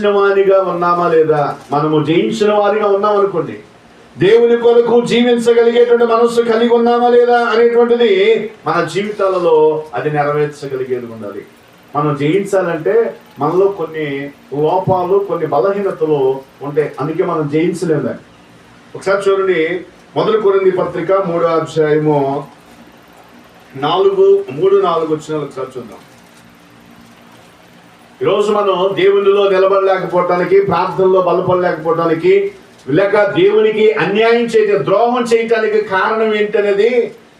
జయించిన వారిగా ఉన్నామా లేదా? మనము జయించిన వారిగా ఉన్నాం అనుకోండి దేవుని కొరకు జీవించగలిగేటువంటి మనస్సు కలిగి ఉన్నామా లేదా అనేటువంటిది మన జీవితాలలో అది నెరవేర్చగలిగేది ఉండాలి. మనం జయించాలంటే మనలో కొన్ని లోపాలు కొన్ని బలహీనతలు ఉంటాయి అందుకే మనం జయించలేము ఒకసారి చూడండి మొదలు కొరింది పత్రిక మూడో అధ్యాయము నాలుగు మూడు నాలుగు వచ్చిన ఒకసారి చూద్దాం. ఈరోజు మనం దేవునిలో నిలబడలేకపోవటానికి ప్రార్థనలో బలపడలేకపోవటానికి లేక దేవునికి అన్యాయం చేయ ద్రోహం చేయటానికి కారణం ఏంటనేది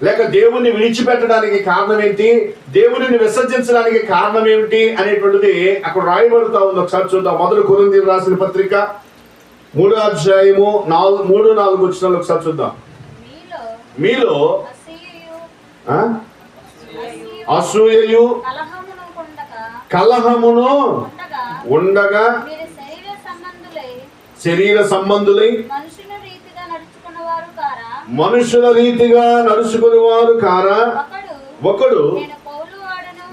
లేక దేవుణ్ణి విడిచిపెట్టడానికి కారణం ఏంటి దేవునిని విసర్జించడానికి కారణం ఏమిటి అనేటువంటిది అక్కడ రాయబడుతా ఉంది. ఒకసారి చూద్దాం. మొదటి కొరింది రాసిన పత్రిక మూడో అధ్యాయము నాలుగు మూడు నాలుగు వచ్చిన ఒకసారి చూద్దాం. మీలో అసూయయు కలహమును ఉండగా శరీర సంబంధులై మనుషుల రీతిగా నడుచుకుని వారు కారా? ఒకడు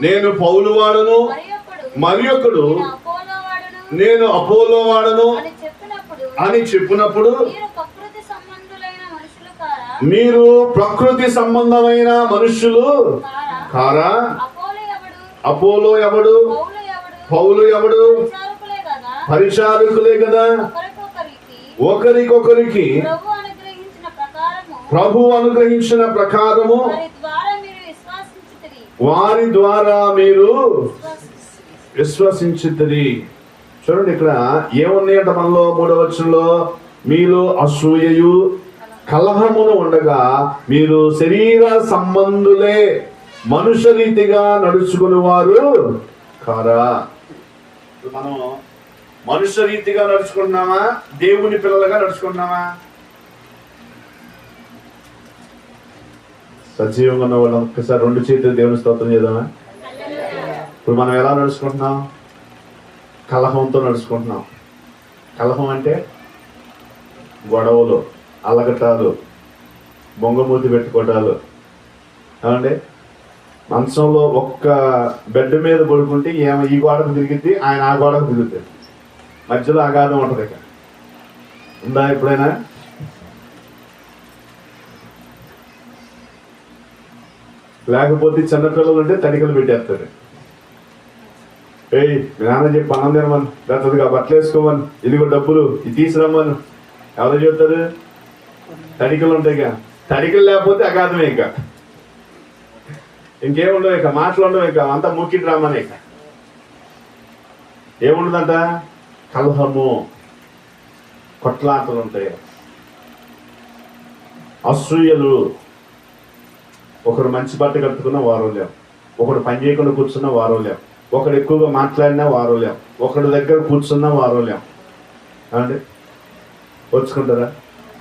నేను పౌలు వాడను మరి ఒకడు నేను అపోలో వాడను అని చెప్పినప్పుడు మీరు ప్రకృతి సంబంధమైన మనుషులు కారా? అపోలో ఎవడు? పౌలు ఎవడు? పరిచారకులే కదా. ఒకరికొకరికి ప్రభు అనుగ్రహించిన ప్రకారము. వారి ద్వారా మీరు మీరు విశ్వసించుతుంది చూడండి ఇక్కడ ఏమున్నాయంట మనలో? మూడవ వచనంలో మీలో అసూయయు కలహమును ఉండగా మీరు శరీర సంబంధులే. మనుష్య రీతిగా నడుచుకుని వారు కారా మనం మనుష్య రీతిగా నడుచుకుంటున్నామా? దేవుని పిల్లలుగా నడుచుకుంటున్నామా? సజీవంగా ఉన్న వాళ్ళం. ఒక్కసారి రెండు చేతులు దేవుని స్తోత్రం చేద్దామా? ఇప్పుడు మనం ఎలా నడుచుకుంటున్నాం? కలహంతో నడుచుకుంటున్నాం. కలహం అంటే గొడవలు అలగటాలు బొంగమూతి పెట్టుకోవటాలు ఏమండి మంచంలో ఒక్క బెడ్ మీద పడుకుంటే ఏమో ఈ గోడకు తిరిగిద్ది ఆయన ఆ గోడకు తిరుగుతుంది మధ్యలో అగాధం ఉంటుంది ఇక ఉందా ఎప్పుడైనా? లేకపోతే చిన్నపిల్లలు ఉంటే తడికలు పెట్టేస్తారు ఏయ్ మీ నాన్న చెప్పి అన్నం తినమని లేకపోతే బట్టలు వేసుకోమని ఇదిగో డబ్బులు ఇది తీసుకురమ్మను. ఎవరు చెప్తారు? తడికలు ఉంటాయి ఇక తడికలు లేకపోతే అగాధమే ఇక. ఇంకేముండవు ఇక మాట్లాడడం ఇక అంతా ముక్కి డ్రామానే ఇక. ఏముండదంట? కలహము కొట్లాటలు ఉంటాయి అసూయలు. ఒకడు మంచి బట్ట కట్టుకున్న వారం లేవు. ఒకడు పని చేయకుండా కూర్చున్న వారం లేవు. ఒకడు ఎక్కువగా మాట్లాడినా వారం లేవు. ఒకడు దగ్గర కూర్చున్న వారం లేవు. అంటే వచ్చుకుంటారా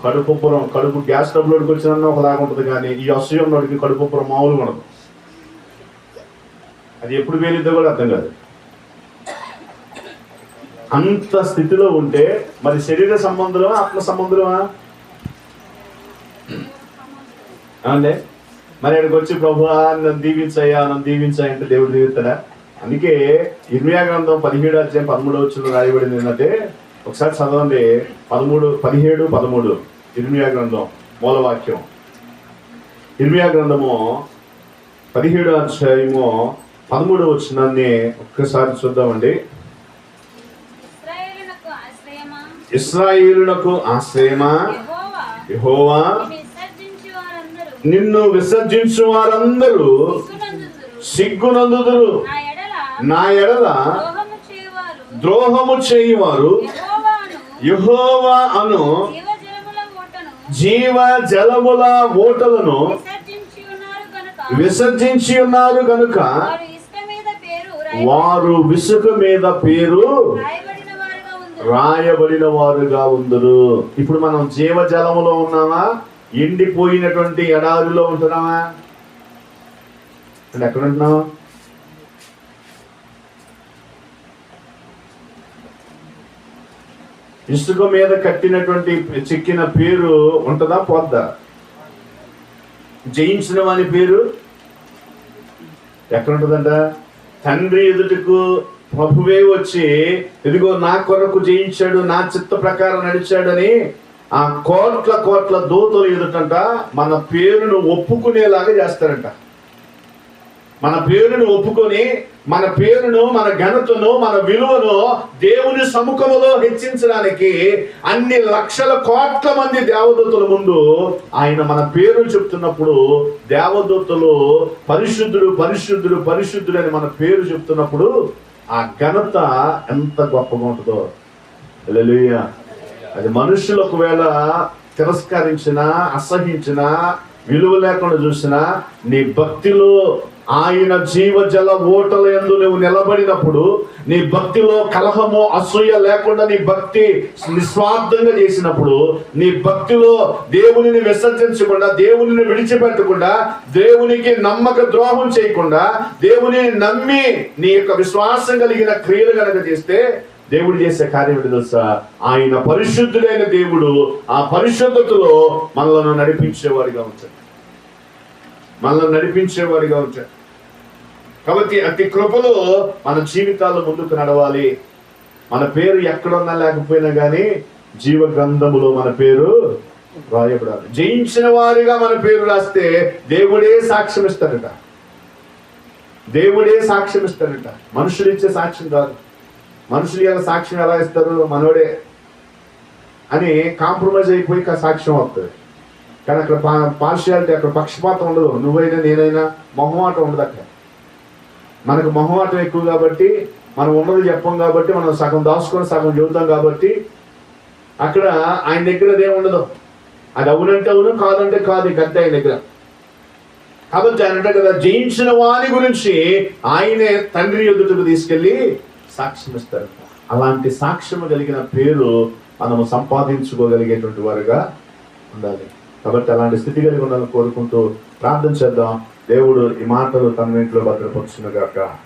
కడుపుపురం కడుపు గ్యాస్ డబ్బులోకి వచ్చిన ఒకలాగా ఉంటుంది కానీ ఈ అసూయ కడుపు పురం మామూలుగా ఉండదు. అది ఎప్పుడు వేలిద్దో కూడా అర్థం కాదు. అంత స్థితిలో ఉంటే మరి శరీర సంబంధమా ఆత్మ సంబంధమా అంటే మరి ఇక్కడికి వచ్చి ప్రభు నన్ను దీవించయ్యా నన్ను దీవించాయి అంటే దేవుడు దీవిస్తాడా? అందుకే ఇర్మియా గ్రంథం పదిహేడు అధ్యాయం పదమూడు వచ్చిన రాయబడింది ఏంటంటే ఒకసారి చదవండి. పదమూడు పదిహేడు పదమూడు. ఇర్మియా గ్రంథం మూలవాక్యం. ఇర్మియా గ్రంథము పదిహేడు అధ్యాయము పదమూడు వచ్చినాన్ని ఒక్కసారి చూద్దామండి. ఇశ్రాయేలునకు ఆశ్రయమా? యెహోవా నిన్ను విసర్జించి వారందరూ సిగ్గునందుదురు. నా ఎడల ద్రోహము చేయువారు. యెహోవా అను జీవ జలముల ఓటలను విసర్జించి ఉన్నారు కనుక విసర్జించి ఉన్నారు గనుక వారు ఇసుక మీద పేరు వారు విసుక మీద పేరు రాయబడిన వారుగా ఉందరు ఇప్పుడు మనం జీవ జలములో ఉన్నామా? ఎండిపోయినటువంటి ఎడారిలో ఉంటున్నామా? అంటే ఎక్కడ ఇసుక మీద కట్టినటువంటి చెక్కిన పేరు ఉంటుందా? పోద్దా? జయించిన వాని పేరు? ఎక్కడ ఉంటుందంట? తండ్రి ఎదుటకు ప్రభువే వచ్చి ఇదిగో నా కొరకు జయించాడు నా చిత్త ప్రకారం నడిచాడని ఆ కోట్ల కోట్ల దూతలు ఎదుటంట మన పేరును ఒప్పుకునేలాగా చేస్తారంట. మన పేరును ఒప్పుకొని మన పేరును మన ఘనతను మన విలువను దేవుని సముఖములో హెచ్చించడానికి అన్ని లక్షల కోట్ల మంది దేవదూతల ముందు ఆయన మన పేరు చెప్తున్నప్పుడు దేవదూతలు పరిశుద్ధుడు పరిశుద్ధుడు పరిశుద్ధుడు అని మన పేరు చెప్తున్నప్పుడు ఆ ఘనత ఎంత గొప్పగా ఉంటుందో హల్లెలూయా. అది మనుషులు ఒకవేళ తిరస్కరించినా అసహించినా విలువ లేకుండా చూసినా నీ భక్తిలో ఆయన జీవజల ఓటల ఎందు నువ్వు నిలబడినప్పుడు నీ భక్తిలో కలహము అసూయ లేకుండా నీ భక్తి నిస్వార్థంగా చేసినప్పుడు నీ భక్తిలో దేవునిని విసర్జించకుండా దేవునిని విడిచిపెట్టకుండా దేవునికి నమ్మక ద్రోహం చేయకుండా దేవునిని నమ్మి నీ యొక్క విశ్వాసం కలిగిన క్రియలు కనుక చేస్తే దేవుడు చేసే కార్యం ఏంటి తెలుసా? ఆయన పరిశుద్ధుడైన దేవుడు ఆ పరిశుద్ధతలో మనలను నడిపించేవాడిగా ఉంటాడు మనల్ని నడిపించేవాడిగా ఉంటాడు కాబట్టి అతి కృపలో మన జీవితాల్లో ముందుకు నడవాలి. మన పేరు ఎక్కడున్నా లేకపోయినా కానీ జీవ గ్రంథములో మన పేరు రాయబడాలి. జయించిన వారిగా మన పేరు రాస్తే దేవుడే సాక్ష్యం ఇస్తాడట దేవుడే సాక్ష్యం ఇస్తాడట మనుషులు ఇచ్చే సాక్ష్యం కాదు. మనుషులు ఎలా సాక్ష్యం ఎలా ఇస్తారు? మనోడే అని కాంప్రమైజ్ అయిపోయి సాక్ష్యం వస్తుంది కానీ అక్కడ పార్షియాలిటీ అక్కడ పక్షపాతం ఉండదు. నువ్వైనా నేనైనా మొహమాటం ఉండదు అక్కడ. మనకు మొహమాటం ఎక్కువ కాబట్టి మనం ఉన్నది చెప్పం కాబట్టి మనం సగం దాచుకొని సగం చెబుతాం కాబట్టి అక్కడ ఆయన దగ్గర ఉండదు. అది అవునంటే అవును కాదంటే కాదు ఇక అంతే ఆయన దగ్గర. కాబట్టి ఆయన అంటారు కదా జయించిన వారి గురించి ఆయనే తండ్రి ఎదుటకు తీసుకెళ్ళి సాక్ష్యం ఇస్తారు అలాంటి సాక్ష్యం కలిగిన పేరు మనము సంపాదించుకోగలిగేటువంటి వారుగా ఉండాలి. కాబట్టి అలాంటి స్థితి కలిగి ఉండాలని కోరుకుంటూ ప్రార్థన చేద్దాం. దేవుడు ఈ మాటలు తన ఇంట్లో భద్రపరుచునుగాక